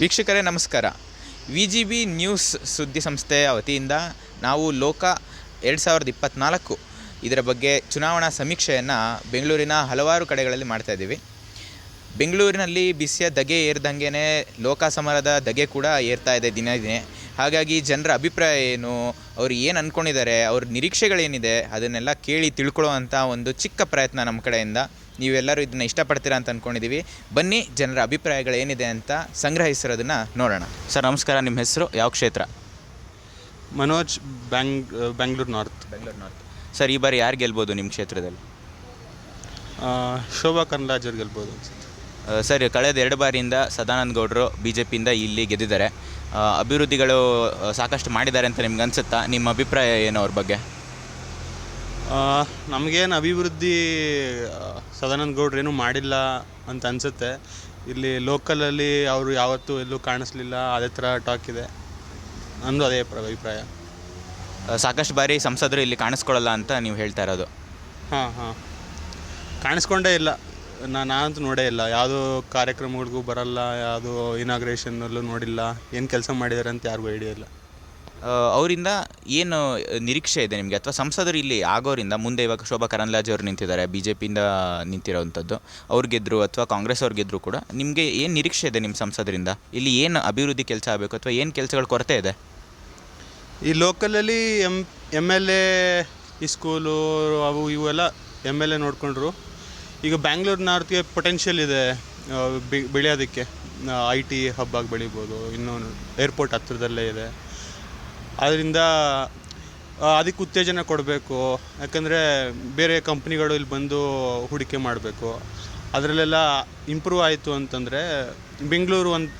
ವೀಕ್ಷಕರೇ, ನಮಸ್ಕಾರ. V G B news ಸುದ್ದಿ ಸಂಸ್ಥೆಯ ವತಿಯಿಂದ ನಾವು ಲೋಕ ಎರಡು ಸಾವಿರದ ಇಪ್ಪತ್ತ್ನಾಲ್ಕು ಇದರ ಬಗ್ಗೆ ಚುನಾವಣಾ ಸಮೀಕ್ಷೆಯನ್ನು ಬೆಂಗಳೂರಿನ ಹಲವಾರು ಕಡೆಗಳಲ್ಲಿ ಮಾಡ್ತಾ ಇದ್ದೀವಿ. ಬೆಂಗಳೂರಿನಲ್ಲಿ ಬಿಸಿಯ ಧಗೆ ಏರ್ದಂಗೆ ಲೋಕ ಸಮರದ ಧಗೆ ಕೂಡ ಏರ್ತಾ ಇದೆ ದಿನ ದಿನೇ. ಹಾಗಾಗಿ ಜನರ ಅಭಿಪ್ರಾಯ ಏನು? ಅವ್ರು ಏನು ಅಂದ್ಕೊಂಡಿದ್ದಾರೆ ಅವ್ರ ನಿರೀಕ್ಷೆಗಳೇನಿದೆ? ಅದನ್ನೆಲ್ಲ ಕೇಳಿ ತಿಳ್ಕೊಳ್ಳೋವಂಥ ಒಂದು ಚಿಕ್ಕ ಪ್ರಯತ್ನ ನಮ್ಮ ಕಡೆಯಿಂದ. ನೀವೆಲ್ಲರೂ ಇದನ್ನು ಇಷ್ಟಪಡ್ತೀರಾ ಅಂತ ಅಂದ್ಕೊಂಡಿದ್ದೀವಿ ಬನ್ನಿ ಜನರ ಅಭಿಪ್ರಾಯಗಳು ಏನಿದೆ ಅಂತ ಸಂಗ್ರಹಿಸಿರೋದನ್ನು ನೋಡೋಣ. ಸರ್ ನಮಸ್ಕಾರ. ನಿಮ್ಮ ಹೆಸರು? ಯಾವ ಕ್ಷೇತ್ರ? Manoj bang Bangalore north. Bengaluru north. Sir ಈ ಬಾರಿ ಯಾರು ಗೆಲ್ಬೋದು ನಿಮ್ಮ ಕ್ಷೇತ್ರದಲ್ಲಿ? ಶೋಭಾ ಕರ್ನಾಜರ್ ಗೆಲ್ಬೋದು ಅನ್ಸುತ್ತೆ. ಸರ್ ಕಳೆದ ಎರಡು ಬಾರಿಯಿಂದ ಸದಾನಂದ ಗೌಡರು ಬಿ ಜೆ ಪಿಯಿಂದ ಇಲ್ಲಿ ಗೆದ್ದಿದ್ದಾರೆ. ಅಭಿವೃದ್ಧಿಗಳು ಸಾಕಷ್ಟು ಮಾಡಿದ್ದಾರೆ ಅಂತ ನಿಮ್ಗೆ ಅನ್ಸುತ್ತಾ? ನಿಮ್ಮ ಅಭಿಪ್ರಾಯ ಏನು ಅವ್ರ ಬಗ್ಗೆ? ನಮಗೇನು ಅಭಿವೃದ್ಧಿ ಸದಾನಂದ ಗೌಡ್ರು ಏನೂ ಮಾಡಿಲ್ಲ ಅಂತ ಅನಿಸುತ್ತೆ. ಇಲ್ಲಿ ಲೋಕಲಲ್ಲಿ ಅವರು ಯಾವತ್ತೂ ಎಲ್ಲೂ ಕಾಣಿಸ್ಲಿಲ್ಲ ಅದೇ ಥರ ಟಾಕ್ ಇದೆ. ನಂದು ಅದೇ ಪ್ರ- ಅಭಿಪ್ರಾಯ. ಸಾಕಷ್ಟು ಬಾರಿ ಸಂಸದರು ಇಲ್ಲಿ ಕಾಣಿಸ್ಕೊಳ್ಳಲ್ಲ ಅಂತ ನೀವು ಹೇಳ್ತಾ ಇರೋದು. ಹಾಂ ಹಾಂ. ಕಾಣಿಸ್ಕೊಂಡೇ ಇಲ್ಲ. ನಾ ನಾನಂತೂ ನೋಡೇ ಇಲ್ಲ. ಯಾವುದೋ ಕಾರ್ಯಕ್ರಮಗಳಿಗೂ ಬರಲ್ಲ ಯಾವುದೋ ಇನಾಗ್ರೇಷನ್ನಲ್ಲೂ ನೋಡಿಲ್ಲ ಏನು ಕೆಲಸ ಮಾಡಿದ್ದಾರೆ ಅಂತ ಯಾರಿಗೂ ಐಡಿಯಾ ಇಲ್ಲ. ಅವರಿಂದ ಏನು ನಿರೀಕ್ಷೆ ಇದೆ ನಿಮಗೆ? ಅಥವಾ ಸಂಸದರು ಇಲ್ಲಿ ಆಗೋರಿಂದ ಮುಂದೆ ಇವಾಗ ಶೋಭಾ ಕರಂದ್ಲಾಜೆ ಅವರು ನಿಂತಿದ್ದಾರೆ ಬಿ ಜೆ ಪಿಯಿಂದ ನಿಂತಿರೋವಂಥದ್ದು ಅವ್ರು ಗೆದ್ದರು ಅಥವಾ ಕಾಂಗ್ರೆಸ್ ಅವ್ರು ಗೆದ್ದರು ಕೂಡ, ನಿಮಗೆ ಏನು ನಿರೀಕ್ಷೆ ಇದೆ ನಿಮ್ಮ ಸಂಸದರಿಂದ? ಇಲ್ಲಿ ಏನು ಅಭಿವೃದ್ಧಿ ಕೆಲಸ ಆಗಬೇಕು ಅಥವಾ ಏನು ಕೆಲಸಗಳ ಕೊರತೆ ಇದೆ? ಈ ಲೋಕಲಲ್ಲಿ M M L A school, ಅವು ಇವೆಲ್ಲ ಎಂ ಎಲ್ ಎ ನೋಡಿಕೊಂಡ್ರು. ಈಗ ಬ್ಯಾಂಗ್ಳೂರು ನಾರ್ತ್ಗೆ ಪೊಟೆನ್ಷಿಯಲ್ ಇದೆ ಬೆಳೆಯೋದಕ್ಕೆ. ಐ ಟಿ ಹಬ್ಬಾಗಿ ಬೆಳಿಬೋದು ಇನ್ನೂ ಏರ್ಪೋರ್ಟ್ ಹತ್ತಿರದಲ್ಲೇ ಇದೆ. ಆದ್ದರಿಂದ ಅದಕ್ಕೆ ಉತ್ತೇಜನ ಕೊಡಬೇಕು. ಯಾಕಂದರೆ ಬೇರೆ ಕಂಪ್ನಿಗಳು ಇಲ್ಲಿ ಬಂದು ಹೂಡಿಕೆ ಮಾಡಬೇಕು. ಅದರಲ್ಲೆಲ್ಲ ಇಂಪ್ರೂವ್ ಆಯಿತು ಅಂತಂದರೆ ಬೆಂಗಳೂರು ಒಂದು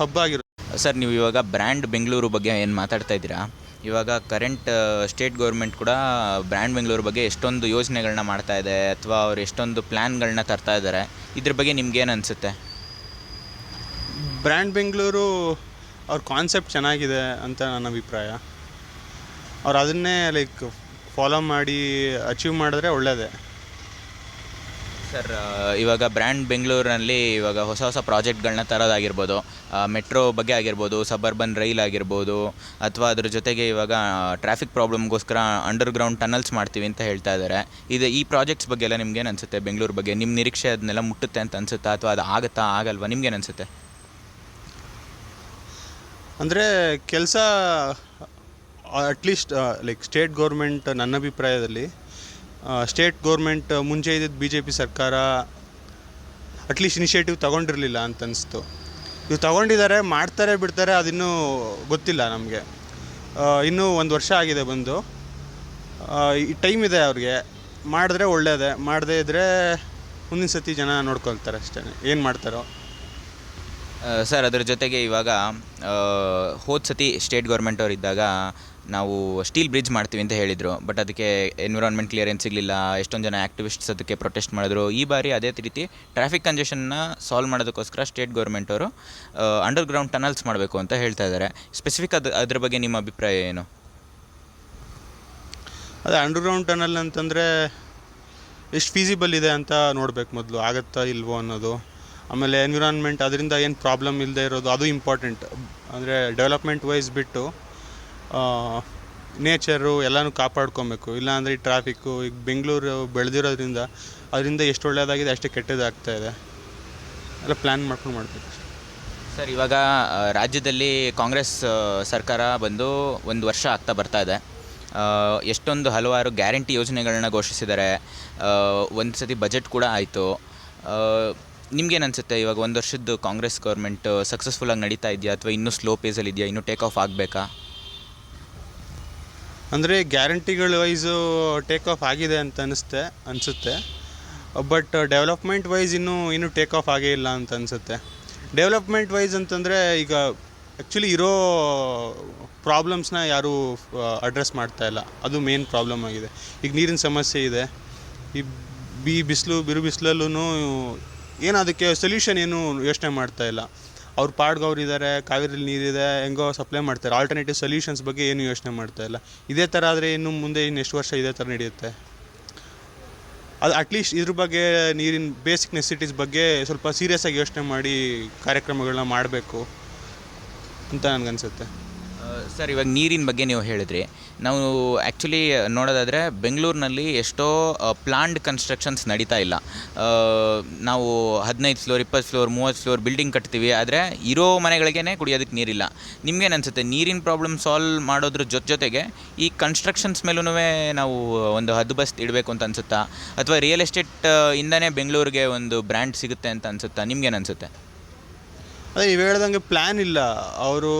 ಹಬ್ ಆಗಿರುತ್ತೆ. ಸರ್ ನೀವು ಇವಾಗ ಬ್ರ್ಯಾಂಡ್ ಬೆಂಗಳೂರು ಬಗ್ಗೆ ಏನು ಮಾತಾಡ್ತಾ ಇದ್ದೀರಾ? ಇವಾಗ ಕರೆಂಟ್ ಸ್ಟೇಟ್ ಗೌರ್ಮೆಂಟ್ ಕೂಡ ಬ್ರ್ಯಾಂಡ್ ಬೆಂಗಳೂರು ಬಗ್ಗೆ ಎಷ್ಟೊಂದು ಯೋಜನೆಗಳನ್ನ ಮಾಡ್ತಾ ಇದೆ ಅಥವಾ ಅವ್ರು ಎಷ್ಟೊಂದು ಪ್ಲ್ಯಾನ್ಗಳನ್ನ ತರ್ತಾ ಇದ್ದಾರೆ ಇದ್ರ ಬಗ್ಗೆ ನಿಮ್ಗೇನು ಅನಿಸುತ್ತೆ? ಬ್ರ್ಯಾಂಡ್ ಬೆಂಗಳೂರು ಅವ್ರ ಕಾನ್ಸೆಪ್ಟ್ ಚೆನ್ನಾಗಿದೆ ಅಂತ ನನ್ನ ಅಭಿಪ್ರಾಯ. ಅವ್ರು ಅದನ್ನೇ ಲೈಕ್ ಫಾಲೋ ಮಾಡಿ ಅಚೀವ್ ಮಾಡಿದ್ರೆ ಒಳ್ಳೆಯದೇ ಸರ್ ಇವಾಗ ಬ್ರ್ಯಾಂಡ್ ಬೆಂಗಳೂರಿನಲ್ಲಿ ಇವಾಗ ಹೊಸ ಹೊಸ ಪ್ರಾಜೆಕ್ಟ್ಗಳನ್ನ ತರೋದಾಗಿರ್ಬೋದು ಮೆಟ್ರೋ ಬಗ್ಗೆ ಆಗಿರ್ಬೋದು, ಸಬರ್ಬನ್ ರೈಲ್ ಆಗಿರ್ಬೋದು, ಅಥವಾ ಅದ್ರ ಜೊತೆಗೆ ಇವಾಗ ಟ್ರಾಫಿಕ್ ಪ್ರಾಬ್ಲಮ್ಗೋಸ್ಕರ ಅಂಡರ್ಗ್ರೌಂಡ್ ಟನಲ್ಸ್ ಮಾಡ್ತೀವಿ ಅಂತ ಹೇಳ್ತಾ ಇದ್ದಾರೆ ಇದು ಈ ಪ್ರಾಜೆಕ್ಟ್ಸ್ ಬಗ್ಗೆ ಎಲ್ಲ ನಿಮ್ಗೇನು ಅನಿಸುತ್ತೆ? ಬೆಂಗಳೂರು ಬಗ್ಗೆ ನಿಮ್ಮ ನಿರೀಕ್ಷೆ ಅದನ್ನೆಲ್ಲ ಮುಟ್ಟುತ್ತೆ ಅಂತ ಅನ್ಸುತ್ತಾ, ಅಥವಾ ಅದು ಆಗುತ್ತಾ, ಆಗಲ್ವಾ? ನಿಮ್ಗೇನು ಅನಿಸುತ್ತೆ? ಅಂದರೆ ಕೆಲಸ ಅಟ್ಲೀಸ್ಟ್ ಲೈಕ್ ಸ್ಟೇಟ್ ಗೌರ್ಮೆಂಟ್ ನನ್ನ ಅಭಿಪ್ರಾಯದಲ್ಲಿ ಸ್ಟೇಟ್ ಗೌರ್ಮೆಂಟ್ ಮುಂಚೆ ಇದ್ದಿದ್ದು ಬಿ ಜೆ ಪಿ ಸರ್ಕಾರ ಅಟ್ಲೀಸ್ಟ್ ಇನಿಷಿಯೇಟಿವ್ ತೊಗೊಂಡಿರಲಿಲ್ಲ ಅಂತ ಅನಿಸ್ತು. ಇವು ತೊಗೊಂಡಿದ್ದಾರೆ ಮಾಡ್ತಾರೆ, ಬಿಡ್ತಾರೆ, ಅದಿನ್ನೂ ಗೊತ್ತಿಲ್ಲ ನಮಗೆ. ಇನ್ನೂ ಒಂದು ವರ್ಷ ಆಗಿದೆ ಬಂದು. ಈ ಟೈಮ್ ಇದೆ ಅವ್ರಿಗೆ. ಮಾಡಿದ್ರೆ ಒಳ್ಳೆಯದೇ ಮಾಡದೇ ಇದ್ದರೆ ಮುಂದಿನ ಸತಿ ಜನ ನೋಡ್ಕೊಳ್ತಾರೆ ಅಷ್ಟೇ. ಏನು ಮಾಡ್ತಾರೋ. ಸರ್, ಅದ್ರ ಜೊತೆಗೆ ಇವಾಗ ಹೋದ ಸತಿ ಸ್ಟೇಟ್ ಗೌರ್ಮೆಂಟ್ ಅವ್ರು ಇದ್ದಾಗ ನಾವು ಸ್ಟೀಲ್ ಬ್ರಿಡ್ಜ್ ಮಾಡ್ತೀವಿ ಅಂತ ಹೇಳಿದರು. ಬಟ್ ಅದಕ್ಕೆ ಎನ್ವಿರಾನ್ಮೆಂಟ್ ಕ್ಲಿಯರೆನ್ಸ್ ಸಿಗಲಿಲ್ಲ, ಎಷ್ಟೊಂದು ಜನ ಆ್ಯಕ್ಟಿವಿಸ್ಟ್ಸ್ ಅದಕ್ಕೆ ಪ್ರೊಟೆಸ್ಟ್ ಮಾಡಿದ್ರು. ಈ ಬಾರಿ ಅದೇ ರೀತಿ ಟ್ರಾಫಿಕ್ ಕಂಜೆಷನ್ನ ಸಾಲ್ವ್ ಮಾಡೋದಕ್ಕೋಸ್ಕರ ಸ್ಟೇಟ್ ಗೌರ್ಮೆಂಟ್ ಅವರು ಅಂಡರ್ಗ್ರೌಂಡ್ ಟನಲ್ಸ್ ಮಾಡಬೇಕು ಅಂತ ಹೇಳ್ತಾ ಇದ್ದಾರೆ. ಸ್ಪೆಸಿಫಿಕ್ ಅದು, ಅದ್ರ ಬಗ್ಗೆ ನಿಮ್ಮ ಅಭಿಪ್ರಾಯ ಏನು? ಅದೇ ಅಂಡರ್ಗ್ರೌಂಡ್ ಟನಲ್ ಅಂತಂದರೆ, ಎಷ್ಟು ಫೀಸಿಬಲ್ ಇದೆ ಅಂತ ನೋಡಬೇಕು ಮೊದಲು, ಆಗುತ್ತಾ ಇಲ್ವೋ ಅನ್ನೋದು. ಆಮೇಲೆ ಎನ್ವಿರಾನ್ಮೆಂಟ್ ಅದರಿಂದ ಏನು ಪ್ರಾಬ್ಲಮ್ ಇಲ್ಲದೆ ಇರೋದು, ಅದು ಇಂಪಾರ್ಟೆಂಟ್ ಅಂದರೆ ಡೆವಲಪ್ಮೆಂಟ್ ವೈಸ್ ಬಿಟ್ಟು ನೇಚರು ಎಲ್ಲನೂ ಕಾಪಾಡ್ಕೊಬೇಕು. ಇಲ್ಲಾಂದರೆ ಈ ಟ್ರಾಫಿಕ್ಕು ಈಗ ಬೆಂಗಳೂರು ಬೆಳೆದಿರೋದ್ರಿಂದ ಅದರಿಂದ ಎಷ್ಟು ಒಳ್ಳೆಯದಾಗಿದೆ ಅಷ್ಟೇ ಕೆಟ್ಟದಾಗ್ತಾ ಇದೆ. ಎಲ್ಲ ಪ್ಲ್ಯಾನ್ ಮಾಡ್ಕೊಂಡು ಮಾಡಬೇಕು. ಸರ್, ಇವಾಗ ರಾಜ್ಯದಲ್ಲಿ ಕಾಂಗ್ರೆಸ್ ಸರ್ಕಾರ ಬಂದು ಒಂದು ವರ್ಷ ಆಗ್ತಾ ಬರ್ತಾ ಇದೆ. ಎಷ್ಟೊಂದು ಹಲವಾರು ಗ್ಯಾರಂಟಿ ಯೋಜನೆಗಳನ್ನ ಘೋಷಿಸಿದ್ದಾರೆ. ಒಂದು ಸತಿ ಬಜೆಟ್ ಕೂಡ ಆಯಿತು. ನಿಮ್ಗೇನು ಅನಿಸುತ್ತೆ ಇವಾಗ ಒಂದು ವರ್ಷದ್ದು ಕಾಂಗ್ರೆಸ್ ಗೌರ್ಮೆಂಟ್ ಸಕ್ಸಸ್ಫುಲ್ಲಾಗಿ ನಡೀತಾ ಇದೆಯಾ ಅಥವಾ ಇನ್ನೂ ಸ್ಲೋ ಪೇಸಲ್ಲಿ ಇದೆಯಾ? ಇನ್ನೂ ಟೇಕ್ ಆಫ್ ಆಗಬೇಕಾ? ಅಂದರೆ ಗ್ಯಾರಂಟಿಗಳ ವೈಸು ಟೇಕ್ ಆಫ್ ಆಗಿದೆ ಅಂತ ಅನಿಸುತ್ತೆ ಅನಿಸುತ್ತೆ. ಬಟ್ ಡೆವಲಪ್ಮೆಂಟ್ ವೈಸ್ ಇನ್ನೂ ಇನ್ನೂ ಟೇಕ್ ಆಫ್ ಆಗೇ ಇಲ್ಲ ಅಂತ ಅನಿಸುತ್ತೆ. ಡೆವಲಪ್ಮೆಂಟ್ ವೈಸ್ ಅಂತಂದರೆ ಈಗ ಆ್ಯಕ್ಚುಲಿ ಇರೋ ಪ್ರಾಬ್ಲಮ್ಸ್ನ ಯಾರೂ ಅಡ್ರೆಸ್ ಮಾಡ್ತಾ ಇಲ್ಲ. ಅದು ಮೇನ್ ಪ್ರಾಬ್ಲಮ್ ಆಗಿದೆ. ಈಗ ನೀರಿನ ಸಮಸ್ಯೆ ಇದೆ. ಈ ಬಿ, ಬಿಸಿಲು ಬಿರು ಬಿಸಿಲಲ್ಲೂ ಏನು ಅದಕ್ಕೆ ಸೊಲ್ಯೂಷನ್ ಏನು ಯೋಚನೆ ಮಾಡ್ತಾ ಇಲ್ಲ. ಅವ್ರ ಪಾಡ್ಗೆ ಇದ್ದಾರೆ ಕಾವೇರಿಲಿ ನೀರಿದೆ, ಹೆಂಗೋ ಸಪ್ಲೈ ಮಾಡ್ತಾರೆ. ಆಲ್ಟರ್ನೇಟಿವ್ ಸೊಲ್ಯೂಷನ್ಸ್ ಬಗ್ಗೆ ಏನು ಯೋಚನೆ ಮಾಡ್ತಾ ಇಲ್ಲ. ಇದೇ ಥರ ಆದರೆ ಇನ್ನು ಮುಂದೆ ಇನ್ನು ಎಷ್ಟು ವರ್ಷ ಇದೇ ಥರ ನಡೆಯುತ್ತೆ? ಅದು ಅಟ್ಲೀಸ್ಟ್ ಇದ್ರ ಬಗ್ಗೆ, ನೀರಿನ ಬೇಸಿಕ್ ನೆಸಿಟೀಸ್ ಬಗ್ಗೆ ಸ್ವಲ್ಪ ಸೀರಿಯಸ್ ಆಗಿ ಯೋಚನೆ ಮಾಡಿ ಕಾರ್ಯಕ್ರಮಗಳನ್ನ ಮಾಡಬೇಕು ಅಂತ ನನಗನ್ಸುತ್ತೆ. ಸರ್, ಇವಾಗ ನೀರಿನ ಬಗ್ಗೆ ನೀವು ಹೇಳಿದ್ರಿ. ನಾವು ಆ್ಯಕ್ಚುಲಿ ನೋಡೋದಾದರೆ ಬೆಂಗಳೂರಿನಲ್ಲಿ ಎಷ್ಟೋ ಪ್ಲಾಂಡ್ ಕನ್ಸ್ಟ್ರಕ್ಷನ್ಸ್ ನಡೀತಾ ಇಲ್ಲ. ನಾವು ಹದಿನೈದು ಫ್ಲೋರ್ ಇಪ್ಪತ್ತು ಫ್ಲೋರ್ ಮೂವತ್ತು ಫ್ಲೋರ್ ಬಿಲ್ಡಿಂಗ್ ಕಟ್ತೀವಿ. ಆದರೆ ಇರೋ ಮನೆಗಳಿಗೇ ಕುಡಿಯೋದಕ್ಕೆ ನೀರಿಲ್ಲ. ನಿಮ್ಗೇನು ಅನಿಸುತ್ತೆ? ನೀರಿನ ಪ್ರಾಬ್ಲಮ್ ಸಾಲ್ವ್ ಮಾಡೋದ್ರ ಜೊತೆ ಜೊತೆಗೆ ಈ ಕನ್ಸ್ಟ್ರಕ್ಷನ್ಸ್ ಮೇಲೂ ನಾವು ಒಂದು ಹದ್ದುಬಸ್ತ್ ಇಡಬೇಕು ಅಂತ ಅನಿಸುತ್ತಾ? ಅಥವಾ ರಿಯಲ್ ಎಸ್ಟೇಟ್ ಇಂದನೇ ಬೆಂಗಳೂರಿಗೆ ಒಂದು ಬ್ರ್ಯಾಂಡ್ ಸಿಗುತ್ತೆ ಅಂತ ಅನಿಸುತ್ತಾ? ನಿಮ್ಗೇನು ಅನಿಸುತ್ತೆ? ಅದೇ, ನೀವು ಹೇಳ್ದಂಗೆ ಪ್ಲ್ಯಾನ್ ಇಲ್ಲ. ಅವರು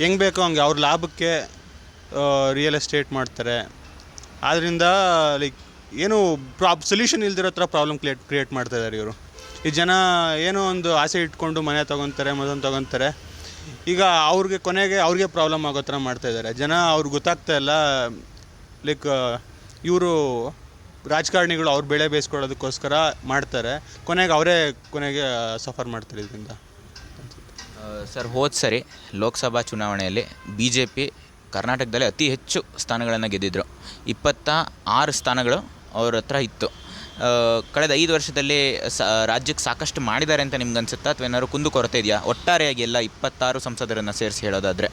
ಹೆಂಗೆ ಬೇಕೋ ಹಂಗೆ ಅವ್ರ ಲಾಭಕ್ಕೆ ರಿಯಲ್ ಎಸ್ಟೇಟ್ ಮಾಡ್ತಾರೆ. ಆದ್ದರಿಂದ ಲೈಕ್ ಏನು ಪ್ರಾಬ್ ಸೊಲ್ಯೂಷನ್ ಇಲ್ದಿರೋ ಥರ ಪ್ರಾಬ್ಲಮ್ ಕ್ರಿಯೇಟ್ ಕ್ರಿಯೇಟ್ ಮಾಡ್ತಾ ಇದ್ದಾರೆ ಇವರು. ಈ ಜನ ಏನೋ ಒಂದು ಆಸೆ ಇಟ್ಕೊಂಡು ಮನೆ ತೊಗೊತಾರೆ ಮೊದಲು ತೊಗೊತಾರೆ. ಈಗ ಅವ್ರಿಗೆ ಕೊನೆಗೆ ಅವ್ರಿಗೆ ಪ್ರಾಬ್ಲಮ್ ಆಗೋ ಥರ ಮಾಡ್ತಾ ಇದ್ದಾರೆ ಜನ ಅವ್ರಿಗೆ ಗೊತ್ತಾಗ್ತಾ ಇಲ್ಲ ಲೈಕ್ ಇವರು ರಾಜಕಾರಣಿಗಳು ಅವ್ರ ಬೆಳೆ ಬೇಯಿಸ್ಕೊಳ್ಳೋದಕ್ಕೋಸ್ಕರ ಮಾಡ್ತಾರೆ. ಕೊನೆಗೆ ಅವರೇ ಕೊನೆಗೆ ಸಫರ್ ಮಾಡ್ತಾರೆ ಇದರಿಂದ. ಸರ್, ಹೋದ ಸರಿ ಲೋಕಸಭಾ ಚುನಾವಣೆಯಲ್ಲಿ ಬಿ ಜೆ ಪಿ ಕರ್ನಾಟಕದಲ್ಲಿ ಅತಿ ಹೆಚ್ಚು ಸ್ಥಾನಗಳನ್ನು ಗೆದ್ದಿದ್ದರು ಇಪ್ಪತ್ತ ಆರು ಸ್ಥಾನಗಳು ಅವ್ರ ಹತ್ರ ಇತ್ತು. ಕಳೆದ ಐದು ವರ್ಷದಲ್ಲಿ ಸ, ರಾಜ್ಯಕ್ಕೆ ಸಾಕಷ್ಟು ಮಾಡಿದ್ದಾರೆ ಅಂತ ನಿಮ್ಗೆ ಅನಿಸುತ್ತಾ ಅಥವಾ ಏನಾದ್ರು ಕುಂದು ಕೊರತೆ ಇದೆಯಾ? ಒಟ್ಟಾರೆಯಾಗಿ ಎಲ್ಲ ಇಪ್ಪತ್ತಾರು ಸಂಸದರನ್ನು ಸೇರಿಸಿ ಹೇಳೋದಾದರೆ.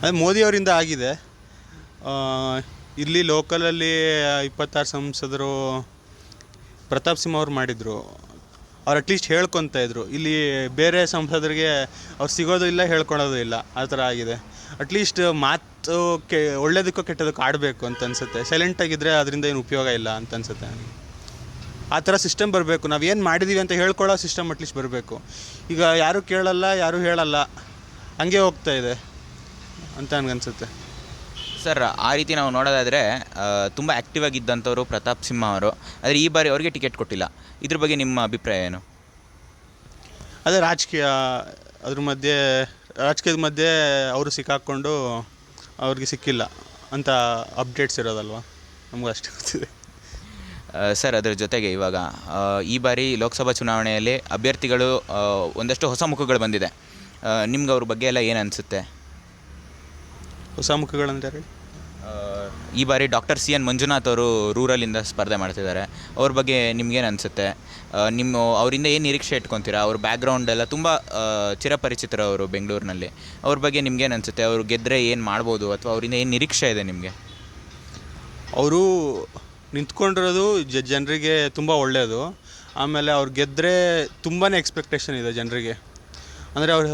ಅದೇ ಮೋದಿಯವರಿಂದ ಆಗಿದೆ. ಇಲ್ಲಿ ಲೋಕಲಲ್ಲಿ ಇಪ್ಪತ್ತಾರು ಸಂಸದರು ಪ್ರತಾಪ್ ಸಿಂಹ ಅವ್ರು ಮಾಡಿದರು. ಅವ್ರು ಅಟ್ಲೀಸ್ಟ್ ಹೇಳ್ಕೊತ ಇದ್ರು. ಇಲ್ಲಿ ಬೇರೆ ಸಂಸದರಿಗೆ ಅವ್ರು ಸಿಗೋದು ಇಲ್ಲ, ಹೇಳ್ಕೊಳೋದು ಇಲ್ಲ. ಆ ಥರ ಆಗಿದೆ. ಅಟ್ಲೀಸ್ಟ್ ಮಾತು ಕೆ, ಒಳ್ಳೇದಕ್ಕೋ ಕೆಟ್ಟದಕ್ಕೆ ಆಡಬೇಕು ಅಂತ ಅನ್ಸುತ್ತೆ. ಸೈಲೆಂಟಾಗಿದ್ದರೆ ಅದರಿಂದ ಏನು ಉಪಯೋಗ ಇಲ್ಲ ಅಂತ ಅನ್ಸುತ್ತೆ ಆ ಥರ ಸಿಸ್ಟಮ್ ಬರಬೇಕು. ನಾವು ಏನು ಮಾಡಿದ್ದೀವಿ ಅಂತ ಹೇಳ್ಕೊಳ್ಳೋ ಸಿಸ್ಟಮ್ ಅಟ್ಲೀಸ್ಟ್ ಬರಬೇಕು. ಈಗ ಯಾರೂ ಕೇಳಲ್ಲ, ಯಾರೂ ಹೇಳಲ್ಲ. ಹಂಗೆ ಹೋಗ್ತಾ ಇದೆ ಅಂತ ನನಗನ್ಸುತ್ತೆ. ಸರ್ ಆ ರೀತಿ ನಾವು ನೋಡೋದಾದರೆ ತುಂಬ ಆ್ಯಕ್ಟಿವ್ ಆಗಿದ್ದಂಥವ್ರು ಪ್ರತಾಪ್ ಸಿಂಹ ಅವರು. ಆದರೆ ಈ ಬಾರಿ ಅವ್ರಿಗೆ ಟಿಕೆಟ್ ಕೊಟ್ಟಿಲ್ಲ. ಇದ್ರ ಬಗ್ಗೆ ನಿಮ್ಮ ಅಭಿಪ್ರಾಯ ಏನು? ಅದೇ ರಾಜಕೀಯ ಅದ್ರ ಮಧ್ಯೆ ರಾಜಕೀಯದ ಮಧ್ಯೆ ಅವರು ಸಿಕ್ಕಾಕ್ಕೊಂಡು ಅವ್ರಿಗೆ ಸಿಕ್ಕಿಲ್ಲ ಅಂತ ಅಪ್ಡೇಟ್ಸ್ ಇರೋದಲ್ವಾ? ನಮಗೂ ಅಷ್ಟೇ ಗೊತ್ತಿದೆ. ಸರ್ ಅದರ ಜೊತೆಗೆ ಇವಾಗ ಈ ಬಾರಿ ಲೋಕಸಭಾ ಚುನಾವಣೆಯಲ್ಲಿ ಅಭ್ಯರ್ಥಿಗಳು ಒಂದಷ್ಟು ಹೊಸ ಮುಖಗಳು ಬಂದಿದೆ. ನಿಮ್ಗೆ ಅವ್ರ ಬಗ್ಗೆ ಎಲ್ಲ ಏನು ಅನಿಸುತ್ತೆ? ಹೊಸ ಮುಖಗಳಂದರೆ ಈ ಬಾರಿ ಡಾಕ್ಟರ್ ಸಿ ಎನ್ ಮಂಜುನಾಥ್ ಅವರು ರೂರಲಿಂದ ಸ್ಪರ್ಧೆ ಮಾಡ್ತಿದ್ದಾರೆ. ಅವ್ರ ಬಗ್ಗೆ ನಿಮ್ಗೇನು ಅನಿಸುತ್ತೆ? ನಿಮ್ಮ ಅವರಿಂದ ಏನು ನಿರೀಕ್ಷೆ ಇಟ್ಕೊತೀರಾ? ಅವ್ರ ಬ್ಯಾಕ್ಗ್ರೌಂಡ್ ಎಲ್ಲ ತುಂಬ ಚಿರಪರಿಚಿತರು ಅವರು ಬೆಂಗಳೂರಿನಲ್ಲಿ. ಅವ್ರ ಬಗ್ಗೆ ನಿಮ್ಗೇನು ಅನಿಸುತ್ತೆ? ಅವರು ಗೆದ್ದರೆ ಏನು ಮಾಡ್ಬೋದು? ಅಥವಾ ಅವರಿಂದ ಏನು ನಿರೀಕ್ಷೆ ಇದೆ ನಿಮಗೆ? ಅವರು ನಿಂತ್ಕೊಂಡಿರೋದು ಜ ಜನರಿಗೆ ತುಂಬ ಒಳ್ಳೆಯದು ಆಮೇಲೆ ಅವ್ರು ಗೆದ್ದರೆ ತುಂಬಾ ಎಕ್ಸ್ಪೆಕ್ಟೇಷನ್ ಇದೆ ಜನರಿಗೆ. ಅಂದರೆ ಅವರು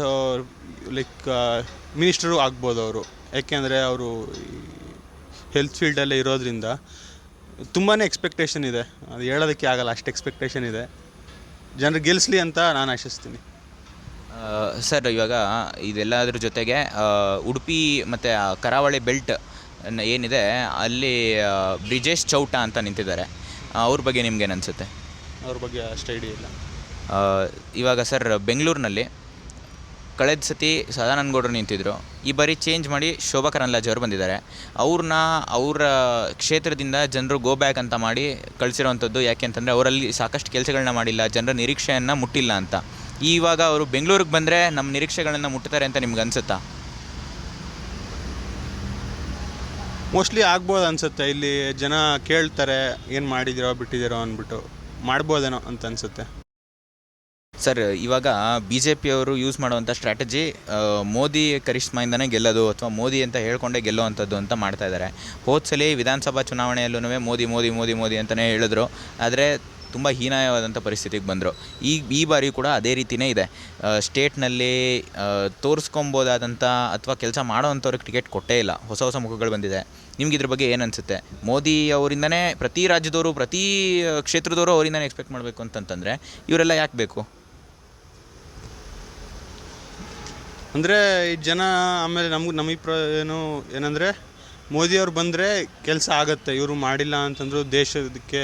ಲೈಕ್ ಮಿನಿಸ್ಟರು ಆಗ್ಬೋದು ಅವರು. ಯಾಕೆಂದರೆ ಅವರು ಹೆಲ್ತ್ ಫೀಲ್ಡಲ್ಲೇ ಇರೋದ್ರಿಂದ ತುಂಬಾ ಎಕ್ಸ್ಪೆಕ್ಟೇಷನ್ ಇದೆ. ಅದು ಹೇಳೋದಕ್ಕೆ ಆಗಲ್ಲ ಅಷ್ಟು ಎಕ್ಸ್ಪೆಕ್ಟೇಷನ್ ಇದೆ. ಜನರು ಗೆಲ್ಲಿಸ್ಲಿ ಅಂತ ನಾನು ಆಶಿಸ್ತೀನಿ. ಸರ್ ಇವಾಗ ಇದೆಲ್ಲದ್ರ ಜೊತೆಗೆ ಉಡುಪಿ ಮತ್ತು ಕರಾವಳಿ ಬೆಲ್ಟ್ ಏನಿದೆ ಅಲ್ಲಿ ಬ್ರಿಜೇಶ್ ಚೌಟ ಅಂತ ನಿಂತಿದ್ದಾರೆ. ಅವ್ರ ಬಗ್ಗೆ ನಿಮ್ಗೇನು ಅನಿಸುತ್ತೆ? ಅವ್ರ ಬಗ್ಗೆ ಅಷ್ಟು ಐಡಿಯಾ ಇಲ್ಲ. ಇವಾಗ ಸರ್ ಬೆಂಗಳೂರಿನಲ್ಲಿ ಕಳೆದ ಸತಿ ಸದಾನಂದಗೌಡರು ನಿಂತಿದ್ದರು ಈ ಬಾರಿ ಚೇಂಜ್ ಮಾಡಿ ಶೋಭಾ ಕರಂದ್ಲಾಜೆ ಅವರು ಬಂದಿದ್ದಾರೆ. ಅವ್ರನ್ನ ಅವರ ಕ್ಷೇತ್ರದಿಂದ ಜನರು ಗೋ ಬ್ಯಾಕ್ ಅಂತ ಮಾಡಿ ಕಳಿಸಿರೋವಂಥದ್ದು ಯಾಕೆ ಅಂತಂದರೆ ಅವರಲ್ಲಿ ಸಾಕಷ್ಟು ಕೆಲಸಗಳನ್ನ ಮಾಡಿಲ್ಲ, ಜನರ ನಿರೀಕ್ಷೆಯನ್ನು ಮುಟ್ಟಿಲ್ಲ ಅಂತ. ಇವಾಗ ಅವರು ಬೆಂಗಳೂರಿಗೆ ಬಂದರೆ ನಮ್ಮ ನಿರೀಕ್ಷೆಗಳನ್ನು ಮುಟ್ತಾರೆ ಅಂತ ನಿಮ್ಗೆ ಅನಿಸುತ್ತಾ? ಮೋಸ್ಟ್ಲಿ ಆಗ್ಬೋದು ಅನ್ಸುತ್ತೆ. ಇಲ್ಲಿ ಜನ ಕೇಳ್ತಾರೆ, ಏನು ಮಾಡಿದಿರೋ ಬಿಟ್ಟಿದ್ದೀರೋ ಅಂದ್ಬಿಟ್ಟು. ಮಾಡ್ಬೋದೇನೋ ಅಂತ ಅನ್ಸುತ್ತೆ. ಸರ್, ಇವಾಗ ಬಿ ಜೆ ಪಿಯವರು ಯೂಸ್ ಮಾಡುವಂಥ ಸ್ಟ್ರಾಟಜಿ ಮೋದಿ ಕರಿಷ್ಮಾಯಿಂದನೇ ಗೆಲ್ಲೋದು ಅಥವಾ ಮೋದಿ ಅಂತ ಹೇಳ್ಕೊಂಡೇ ಗೆಲ್ಲುವಂಥದ್ದು ಅಂತ ಮಾಡ್ತಾ ಇದ್ದಾರೆ. ಹೋದ ಸಲ ವಿಧಾನಸಭಾ ಚುನಾವಣೆಯಲ್ಲೂ ಮೋದಿ ಮೋದಿ ಮೋದಿ ಮೋದಿ ಅಂತಲೇ ಹೇಳಿದ್ರು. ಆದರೆ ತುಂಬ ಹೀನಾಯವಾದಂಥ ಪರಿಸ್ಥಿತಿಗೆ ಬಂದರು. ಈ ಈ ಬಾರಿ ಕೂಡ ಅದೇ ರೀತಿಯೇ ಇದೆ. ಸ್ಟೇಟ್ನಲ್ಲಿ ತೋರಿಸ್ಕೊಬೋದಾದಂಥ ಅಥವಾ ಕೆಲಸ ಮಾಡೋವಂಥವ್ರಿಗೆ ಟಿಕೆಟ್ ಕೊಟ್ಟೇ ಇಲ್ಲ. ಹೊಸ ಹೊಸ ಮುಖಗಳು ಬಂದಿದೆ. ನಿಮ್ಗೆ ಇದ್ರ ಬಗ್ಗೆ ಏನು ಅನಿಸುತ್ತೆ? ಮೋದಿ ಅವರಿಂದನೇ ಪ್ರತಿ ರಾಜ್ಯದವರು, ಪ್ರತಿ ಕ್ಷೇತ್ರದವರು ಅವರಿಂದನೇ ಎಕ್ಸ್ಪೆಕ್ಟ್ ಮಾಡಬೇಕು ಅಂತಂತಂದರೆ, ಇವರೆಲ್ಲ ಯಾಕೆ ಬೇಕು? ಅಂದರೆ ಈ ಜನ ಆಮೇಲೆ ನಮ್ಗೆ ನಮ್ಮ ಪ್ರ ಏನು, ಏನಂದರೆ ಮೋದಿಯವ್ರು ಬಂದರೆ ಕೆಲಸ ಆಗುತ್ತೆ, ಇವರು ಮಾಡಿಲ್ಲ ಅಂತಂದ್ರು ದೇಶದಕ್ಕೆ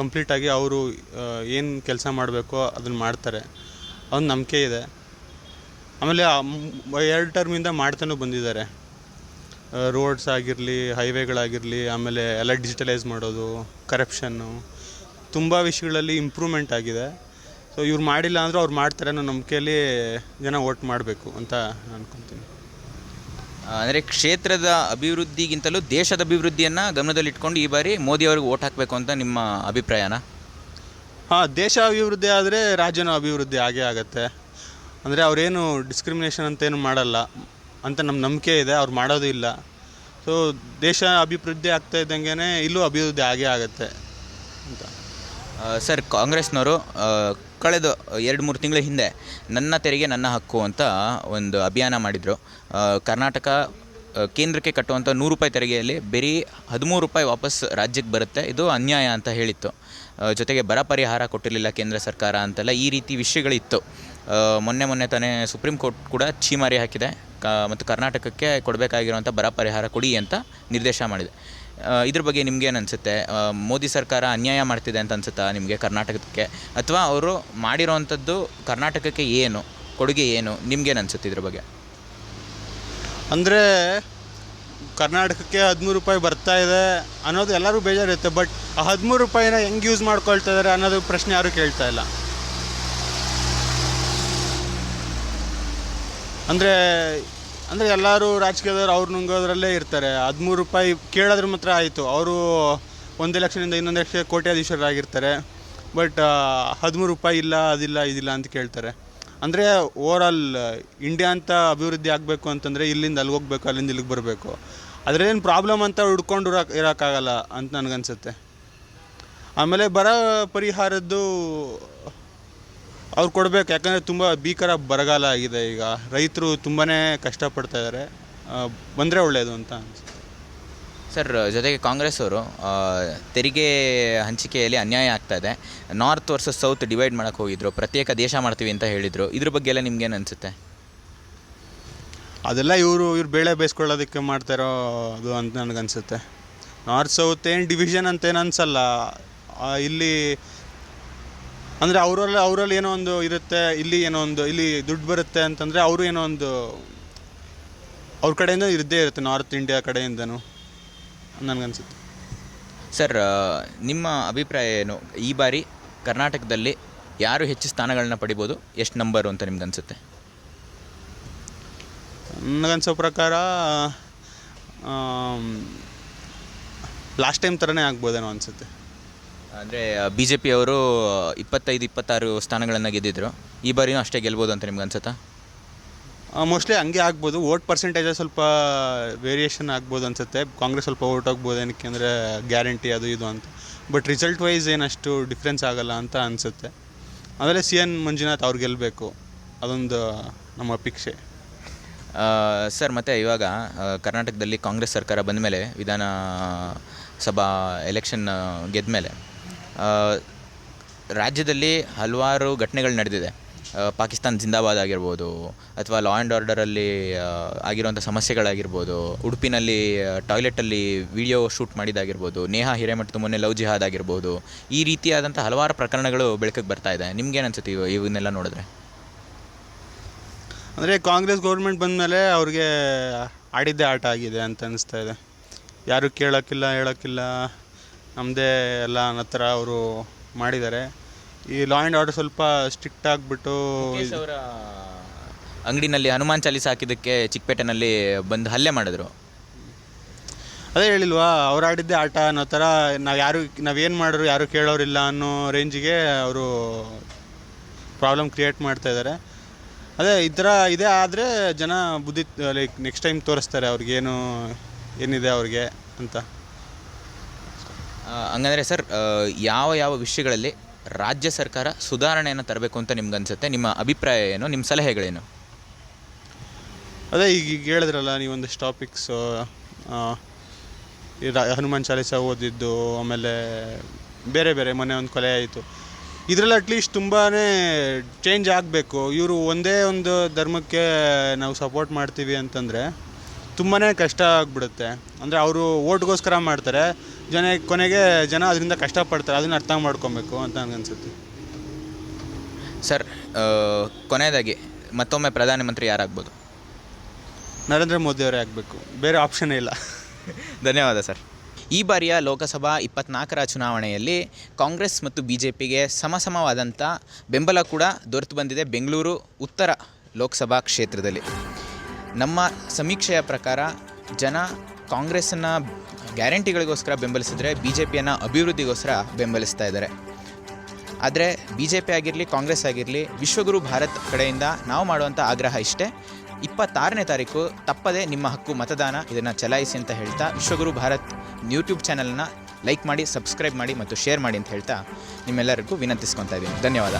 ಕಂಪ್ಲೀಟಾಗಿ ಅವರು ಏನು ಕೆಲಸ ಮಾಡಬೇಕೋ ಅದನ್ನು ಮಾಡ್ತಾರೆ. ಅವ್ನು ನಂಬಿಕೆ ಇದೆ. ಆಮೇಲೆ ಎರಡು ಟರ್ಮಿಂದ ಮಾಡ್ತಾನೂ ಬಂದಿದ್ದಾರೆ. ರೋಡ್ಸ್ ಆಗಿರಲಿ ಹೈವೇಗಳಾಗಿರಲಿ ಆಮೇಲೆ ಎಲ್ಲ ಡಿಜಿಟಲೈಸ್ ಮಾಡೋದು ಕರಪ್ಷನ್ನು ತುಂಬ ವಿಷಯಗಳಲ್ಲಿ ಇಂಪ್ರೂವ್ಮೆಂಟ್ ಆಗಿದೆ. ಸೊ ಇವ್ರು ಮಾಡಿಲ್ಲ ಅಂದರೂ ಅವ್ರು ಮಾಡ್ತಾರೆ ಅನ್ನೋ ನಂಬಿಕೆಯಲ್ಲಿ ಜನ ವೋಟ್ ಮಾಡಬೇಕು ಅಂತ ಅನ್ಕೊತೀನಿ. ಅಂದರೆ ಕ್ಷೇತ್ರದ ಅಭಿವೃದ್ಧಿಗಿಂತಲೂ ದೇಶದ ಅಭಿವೃದ್ಧಿಯನ್ನು ಗಮನದಲ್ಲಿಟ್ಕೊಂಡು ಈ ಬಾರಿ ಮೋದಿ ಅವ್ರಿಗೆ ಓಟ್ ಹಾಕಬೇಕು ಅಂತ ನಿಮ್ಮ ಅಭಿಪ್ರಾಯನ? ಹಾಂ ದೇಶ ಅಭಿವೃದ್ಧಿ ಆದರೆ ರಾಜ್ಯನೂ ಅಭಿವೃದ್ಧಿ ಆಗೇ ಆಗುತ್ತೆ. ಅಂದರೆ ಅವರೇನು ಡಿಸ್ಕ್ರಿಮಿನೇಷನ್ ಅಂತ ಏನು ಮಾಡಲ್ಲ ಅಂತ ನಮ್ಮ ನಂಬಿಕೆ ಇದೆ ಅವ್ರು ಮಾಡೋದು ಇಲ್ಲ. ಸೊ ದೇಶ ಅಭಿವೃದ್ಧಿ ಆಗ್ತಾ ಇದ್ದಂಗೆ ಇಲ್ಲೂ ಅಭಿವೃದ್ಧಿ ಆಗೇ ಆಗುತ್ತೆ ಅಂತ. ಆ, ಸರ್ ಕಾಂಗ್ರೆಸ್ನವರು ಆ, ಕಳೆದ ಎರಡು ಮೂರು ತಿಂಗಳ ಹಿಂದೆ ನನ್ನ ತೆರಿಗೆ ನನ್ನ ಹಕ್ಕು ಅಂತ ಒಂದು ಅಭಿಯಾನ ಮಾಡಿದರು. ಕರ್ನಾಟಕ ಕೇಂದ್ರಕ್ಕೆ ಕಟ್ಟುವಂಥ ನೂರು ರೂಪಾಯಿ ತೆರಿಗೆಯಲ್ಲಿ ಬರೀ ಹದಿಮೂರು ರೂಪಾಯಿ ವಾಪಸ್ ರಾಜ್ಯಕ್ಕೆ ಬರುತ್ತೆ. ಇದು ಅನ್ಯಾಯ ಅಂತ ಹೇಳಿತ್ತು. ಜೊತೆಗೆ ಬರ ಪರಿಹಾರ ಕೊಟ್ಟಿರಲಿಲ್ಲ ಕೇಂದ್ರ ಸರ್ಕಾರ ಅಂತೆಲ್ಲ ಈ ರೀತಿ ವಿಷಯಗಳಿತ್ತು. ಮೊನ್ನೆ ಮೊನ್ನೆ ತಾನೇ ಸುಪ್ರೀಂ ಕೋರ್ಟ್ ಕೂಡ ಛೀಮಾರಿ ಹಾಕಿದೆ. ಕ, ಮತ್ತು ಕರ್ನಾಟಕಕ್ಕೆ ಕೊಡಬೇಕಾಗಿರುವಂಥ ಬರ ಪರಿಹಾರ ಕೊಡಿ ಅಂತ ನಿರ್ದೇಶ ಮಾಡಿದೆ. ಇದ್ರ ಬಗ್ಗೆ ನಿಮ್ಗೇನು ಅನಿಸುತ್ತೆ? ಮೋದಿ ಸರ್ಕಾರ ಅನ್ಯಾಯ ಮಾಡ್ತಿದೆ ಅಂತ ಅನ್ಸುತ್ತಾ ನಿಮಗೆ ಕರ್ನಾಟಕಕ್ಕೆ? ಅಥವಾ ಅವರು ಮಾಡಿರೋವಂಥದ್ದು ಕರ್ನಾಟಕಕ್ಕೆ ಏನು? ಕೊಡುಗೆ ಏನು? ನಿಮ್ಗೇನು ಅನಿಸುತ್ತೆ ಇದ್ರ ಬಗ್ಗೆ? ಅಂದರೆ ಕರ್ನಾಟಕಕ್ಕೆ ಹದಿಮೂರು ರೂಪಾಯಿ ಬರ್ತಾ ಇದೆ ಅನ್ನೋದು ಎಲ್ಲರೂ ಬೇಜಾರಿರುತ್ತೆ ಬಟ್ ಆ ಹದಿಮೂರು ರೂಪಾಯಿನ ಹೆಂಗೆ ಯೂಸ್ ಮಾಡ್ಕೊಳ್ತಾ ಇದ್ದಾರೆ ಅನ್ನೋದು ಪ್ರಶ್ನೆ ಯಾರೂ ಕೇಳ್ತಾ ಇಲ್ಲ. ಅಂದರೆ ಅಂದರೆ ಎಲ್ಲರೂ ರಾಜಕೀಯದವ್ರು ಅವ್ರು ನುಂಗೋದ್ರಲ್ಲೇ ಇರ್ತಾರೆ. ಹದಿಮೂರು ರೂಪಾಯಿ ಕೇಳಿದ್ರೆ ಮಾತ್ರ ಆಯಿತು. ಅವರು ಒಂದು ಲಕ್ಷದಿಂದ ಇನ್ನೊಂದು ಲಕ್ಷ ಕೋಟ್ಯಾಧೀಶರಾಗಿರ್ತಾರೆ. ಬಟ್ ಹದಿಮೂರು ರೂಪಾಯಿ ಇಲ್ಲ, ಅದಿಲ್ಲ, ಇದಿಲ್ಲ ಅಂತ ಕೇಳ್ತಾರೆ. ಅಂದರೆ ಓವರ್ ಆಲ್ ಇಂಡಿಯಾ ಅಂತ ಅಭಿವೃದ್ಧಿ ಆಗಬೇಕು ಅಂತಂದರೆ ಇಲ್ಲಿಂದ ಅಲ್ಲಿ ಹೋಗ್ಬೇಕು, ಅಲ್ಲಿಂದ ಇಲ್ಲಿಗೆ ಬರಬೇಕು. ಅದರಲ್ಲೇನು ಪ್ರಾಬ್ಲಮ್ ಅಂತ ಹುಡ್ಕೊಂಡು ಇರೋಕ್ ಇರೋಕ್ಕಾಗಲ್ಲ ಅಂತ ನನಗನ್ಸುತ್ತೆ. ಆಮೇಲೆ ಬರ ಪರಿಹಾರದ್ದು ಅವ್ರು ಕೊಡಬೇಕು ಯಾಕಂದರೆ ತುಂಬ ಭೀಕರ ಬರಗಾಲ ಆಗಿದೆ ಈಗ. ರೈತರು ತುಂಬಾ ಕಷ್ಟಪಡ್ತಾ ಇದ್ದಾರೆ ಬಂದರೆ ಒಳ್ಳೆಯದು ಅಂತ ಅನ್ಸುತ್ತೆ. ಸರ್ ಜೊತೆಗೆ ಕಾಂಗ್ರೆಸ್ ಅವರು ತೆರಿಗೆ ಹಂಚಿಕೆಯಲ್ಲಿ ಅನ್ಯಾಯ ಆಗ್ತಾ ಇದೆ. ನಾರ್ತ್ ವರ್ಸಸ್ ಸೌತ್ ಡಿವೈಡ್ ಮಾಡೋಕ್ಕೆ ಹೋಗಿದ್ರು ಪ್ರತ್ಯೇಕ ದೇಶ ಮಾಡ್ತೀವಿ ಅಂತ ಹೇಳಿದರು. ಇದ್ರ ಬಗ್ಗೆ ಎಲ್ಲ ನಿಮ್ಗೇನು ಅನಿಸುತ್ತೆ? ಅದೆಲ್ಲ ಇವರು ಇವ್ರು ಬೇಳೆ ಬೇಯಿಸ್ಕೊಳ್ಳೋದಕ್ಕೆ ಮಾಡ್ತಾರೋ ಅದು ಅಂತ ನನಗನ್ಸುತ್ತೆ. ನಾರ್ತ್ ಸೌತ್ ಏನು ಡಿವಿಷನ್ ಅಂತೇನು ಅನಿಸಲ್ಲ. ಅನ್ಸಲ್ಲ ಇಲ್ಲಿ ಅಂದರೆ ಅವರಲ್ಲಿ ಅವರಲ್ಲಿ ಏನೋ ಒಂದು ಇರುತ್ತೆ ಇಲ್ಲಿ ಏನೋ ಒಂದು ಇಲ್ಲಿ ದುಡ್ಡು ಬರುತ್ತೆ ಅಂತಂದರೆ ಅವರು ಏನೋ ಒಂದು ಅವ್ರ ಕಡೆಯಿಂದ ಇದ್ದೇ ಇರುತ್ತೆ ನಾರ್ತ್ ಇಂಡಿಯಾ ಕಡೆಯಿಂದನೂ ನನಗನ್ಸುತ್ತೆ. ಸರ್ ನಿಮ್ಮ ಅಭಿಪ್ರಾಯ ಏನು? ಈ ಬಾರಿ ಕರ್ನಾಟಕದಲ್ಲಿ ಯಾರು ಹೆಚ್ಚು ಸ್ಥಾನಗಳನ್ನ ಪಡಿಬೋದು? ಎಷ್ಟು ನಂಬರು ಅಂತ ನಿಮ್ಗೆ ಅನಿಸುತ್ತೆ ನನಗನ್ಸೋ ಪ್ರಕಾರ ಲಾಸ್ಟ್ ಟೈಮ್ ಥರನೇ ಆಗ್ಬೋದೇನೋ ಅನಿಸುತ್ತೆ. ಅಂದರೆ ಬಿ ಜೆ ಪಿಯವರು ಇಪ್ಪತ್ತೈದು ಇಪ್ಪತ್ತಾರು ಸ್ಥಾನಗಳನ್ನು ಗೆದ್ದಿದ್ರು. ಈ ಬಾರಿನೂ ಅಷ್ಟೇ ಗೆಲ್ಬೋದು ಅಂತ ನಿಮ್ಗೆ ಅನ್ಸುತ್ತಾ? ಮೋಸ್ಟ್ಲಿ ಹಂಗೆ ಆಗ್ಬೋದು. ವೋಟ್ ಪರ್ಸೆಂಟೇಜ್ ಸ್ವಲ್ಪ ವೇರಿಯೇಷನ್ ಆಗ್ಬೋದು ಅನ್ಸುತ್ತೆ. ಕಾಂಗ್ರೆಸ್ ಸ್ವಲ್ಪ ಓಟ್ ಆಗ್ಬೋದು ಏನಕ್ಕೆ ಅಂದರೆ ಗ್ಯಾರಂಟಿ ಅದು ಇದು ಅಂತ. ಬಟ್ ರಿಸಲ್ಟ್ ವೈಸ್ ಏನಷ್ಟು ಡಿಫ್ರೆನ್ಸ್ ಆಗಲ್ಲ ಅಂತ ಅನಿಸುತ್ತೆ. ಆಮೇಲೆ ಸಿ ಎನ್ ಮಂಜುನಾಥ್ ಅವ್ರು ಗೆಲ್ಲಬೇಕು ಅದೊಂದು ನಮ್ಮ ಅಪೇಕ್ಷೆ. ಸರ್ ಮತ್ತು ಇವಾಗ ಕರ್ನಾಟಕದಲ್ಲಿ ಕಾಂಗ್ರೆಸ್ ಸರ್ಕಾರ ಬಂದ ಮೇಲೆ ವಿಧಾನಸಭಾ ಎಲೆಕ್ಷನ್ ಗೆದ್ದ ಮೇಲೆ ರಾಜ್ಯದಲ್ಲಿ ಹಲವಾರು ಘಟನೆಗಳು ನಡೆದಿದೆ. ಪಾಕಿಸ್ತಾನ್ ಜಿಂದಾಬಾದ್ ಆಗಿರ್ಬೋದು, ಅಥವಾ ಲಾ ಆ್ಯಂಡ್ ಆರ್ಡರಲ್ಲಿ ಆಗಿರುವಂಥ ಸಮಸ್ಯೆಗಳಾಗಿರ್ಬೋದು, ಉಡುಪಿನಲ್ಲಿ ಟಾಯ್ಲೆಟಲ್ಲಿ ವಿಡಿಯೋ ಶೂಟ್ ಮಾಡಿದ್ದಾಗಿರ್ಬೋದು, ನೇಹಾ ಹಿರೇಮಠದ ಮೊನ್ನೆ ಲವ್ ಜಿಹಾದ್ ಆಗಿರ್ಬೋದು, ಈ ರೀತಿಯಾದಂಥ ಹಲವಾರು ಪ್ರಕರಣಗಳು ಬೆಳಕಿಗೆ ಬರ್ತಾ ಇದೆ. ನಿಮ್ಗೇನು ಅನ್ಸುತ್ತೆ ಇವು ಇವನ್ನೆಲ್ಲ ನೋಡಿದ್ರೆ? ಅಂದರೆ ಕಾಂಗ್ರೆಸ್ ಗೌರ್ಮೆಂಟ್ ಬಂದಮೇಲೆ ಅವ್ರಿಗೆ ಆಡಿದ್ದೇ ಆಟ ಆಗಿದೆ ಅಂತ ಅನಿಸ್ತಾ ಇದೆ. ಯಾರು ಕೇಳೋಕ್ಕಿಲ್ಲ, ಹೇಳೋಕ್ಕಿಲ್ಲ ನಮ್ಮದೇ ಎಲ್ಲ ಅನ್ನೋ ಥರ ಅವರು ಮಾಡಿದ್ದಾರೆ. ಈ ಲಾ ಆ್ಯಂಡ್ ಆರ್ಡರ್ ಸ್ವಲ್ಪ ಸ್ಟ್ರಿಕ್ಟ್ ಆಗಿಬಿಟ್ಟು ಮುಖೇಶ್ ಅವರ ಅಂಗಡಿನಲ್ಲಿ ಹನುಮಾನ್ ಚಾಲೀಸ್ ಹಾಕಿದ್ದಕ್ಕೆ ಚಿಕ್ಕಪೇಟೆನಲ್ಲಿ ಬಂದು ಹಲ್ಲೆ ಮಾಡಿದ್ರು. ಅದೇ ಹೇಳಿಲ್ವಾ ಅವ್ರು ಆಡಿದ್ದೇ ಆಟ ಅನ್ನೋ ಥರ ನಾವು ಯಾರು ನಾವೇನು ಮಾಡಿದ್ರು ಯಾರು ಕೇಳೋರಿಲ್ಲ ಅನ್ನೋ ರೇಂಜಿಗೆ ಅವರು ಪ್ರಾಬ್ಲಮ್ ಕ್ರಿಯೇಟ್ ಮಾಡ್ತಾ ಇದ್ದಾರೆ. ಅದೇ ಈ ಥರ ಇದೇ ಆದರೆ ಜನ ಬುದ್ಧಿ ಲೈಕ್ ನೆಕ್ಸ್ಟ್ ಟೈಮ್ ತೋರಿಸ್ತಾರೆ ಅವ್ರಿಗೇನು ಏನಿದೆ ಅವ್ರಿಗೆ ಅಂತ. ಹಂಗಂದ್ರೆ ಸರ್ ಯಾವ ಯಾವ ವಿಷಯಗಳಲ್ಲಿ ರಾಜ್ಯ ಸರ್ಕಾರ ಸುಧಾರಣೆಯನ್ನು ತರಬೇಕು ಅಂತ ನಿಮ್ಗೆ ಅನಿಸುತ್ತೆ? ನಿಮ್ಮ ಅಭಿಪ್ರಾಯ ಏನು? ನಿಮ್ಮ ಸಲಹೆಗಳೇನು? ಅದೇ ಈಗ ಈಗ ಹೇಳಿದ್ರಲ್ಲ ನೀವೊಂದಿಷ್ಟು ಟಾಪಿಕ್ಸ್ ಹನುಮಾನ್ ಚಾಲೀಸ ಓದಿದ್ದು, ಆಮೇಲೆ ಬೇರೆ ಬೇರೆ ಮೊನ್ನೆ ಒಂದು ಕೊಲೆ ಆಯಿತು. ಇದರಲ್ಲಿ ಅಟ್ಲೀಸ್ಟ್ ತುಂಬಾ ಚೇಂಜ್ ಆಗಬೇಕು. ಇವರು ಒಂದೇ ಒಂದು ಧರ್ಮಕ್ಕೆ ನಾವು ಸಪೋರ್ಟ್ ಮಾಡ್ತೀವಿ ಅಂತಂದರೆ ತುಂಬಾ ಕಷ್ಟ ಆಗಿಬಿಡುತ್ತೆ. ಅಂದರೆ ಅವರು ಓಟ್ಗೋಸ್ಕರ ಮಾಡ್ತಾರೆ. ಜನ ಕೊನೆಗೆ ಜನ ಅದರಿಂದ ಕಷ್ಟಪಡ್ತಾರೆ ಅದನ್ನ ಅರ್ಥ ಮಾಡ್ಕೊಬೇಕು ಅಂತ ನನಗನ್ಸುತ್ತೆ ಸರ್ ಆ, ಕೊನೆಯದಾಗಿ ಮತ್ತೊಮ್ಮೆ ಪ್ರಧಾನಮಂತ್ರಿ ಯಾರಾಗ್ಬೋದು? ನರೇಂದ್ರ ಮೋದಿಯವರೇ ಆಗಬೇಕು. ಬೇರೆ ಆಪ್ಷನ್ ಇಲ್ಲ. ಧನ್ಯವಾದ ಸರ್. ಈ ಬಾರಿಯ ಲೋಕಸಭಾ ಇಪ್ಪತ್ನಾಲ್ಕರ ಚುನಾವಣೆಯಲ್ಲಿ ಕಾಂಗ್ರೆಸ್ ಮತ್ತು ಬಿ ಜೆ ಪಿಗೆ ಸಮಸಮವಾದಂಥ ಬೆಂಬಲ ಕೂಡ ದೊರೆತು ಬಂದಿದೆ ಬೆಂಗಳೂರು ಉತ್ತರ ಲೋಕಸಭಾ ಕ್ಷೇತ್ರದಲ್ಲಿ. ನಮ್ಮ ಸಮೀಕ್ಷೆಯ ಪ್ರಕಾರ ಜನ ಕಾಂಗ್ರೆಸ್ಸನ್ನು ಗ್ಯಾರಂಟಿಗಳಿಗೋಸ್ಕರ ಬೆಂಬಲಿಸಿದ್ರೆ ಬಿ ಜೆ ಪಿಯನ್ನು ಅಭಿವೃದ್ಧಿಗೋಸ್ಕರ ಬೆಂಬಲಿಸ್ತಾ ಇದ್ದಾರೆ. ಆದರೆ ಬಿ ಜೆ ಪಿ ಆಗಿರಲಿ, ಕಾಂಗ್ರೆಸ್ ಆಗಿರಲಿ, ವಿಶ್ವಗುರು ಭಾರತ್ ಕಡೆಯಿಂದ ನಾವು ಮಾಡುವಂಥ ಆಗ್ರಹ ಇಷ್ಟೇ. ಇಪ್ಪತ್ತಾರನೇ ತಾರೀಕು ತಪ್ಪದೆ ನಿಮ್ಮ ಹಕ್ಕು ಮತದಾನ ಇದನ್ನು ಚಲಾಯಿಸಿ ಅಂತ ಹೇಳ್ತಾ ವಿಶ್ವಗುರು ಭಾರತ್ ಯೂಟ್ಯೂಬ್ ಚಾನಲ್ನ ಲೈಕ್ ಮಾಡಿ, ಸಬ್ಸ್ಕ್ರೈಬ್ ಮಾಡಿ ಮತ್ತು ಶೇರ್ ಮಾಡಿ ಅಂತ ಹೇಳ್ತಾ ನಿಮ್ಮೆಲ್ಲರಿಗೂ ವಿನಂತಿಸ್ಕೊತಾ ಇದ್ದೀನಿ. ಧನ್ಯವಾದ.